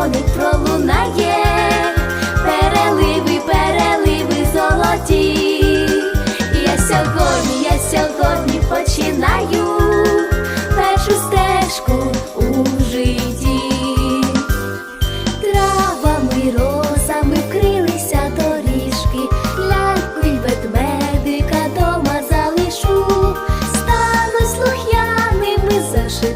дзвоник пролунає, переливи, переливи золоті. Я сьогодні, я сьогодні починаю першу стежку у житті. Травами, розами вкрилися доріжки, ляльку й ведмедика дома залишу, стану слух'яними заши.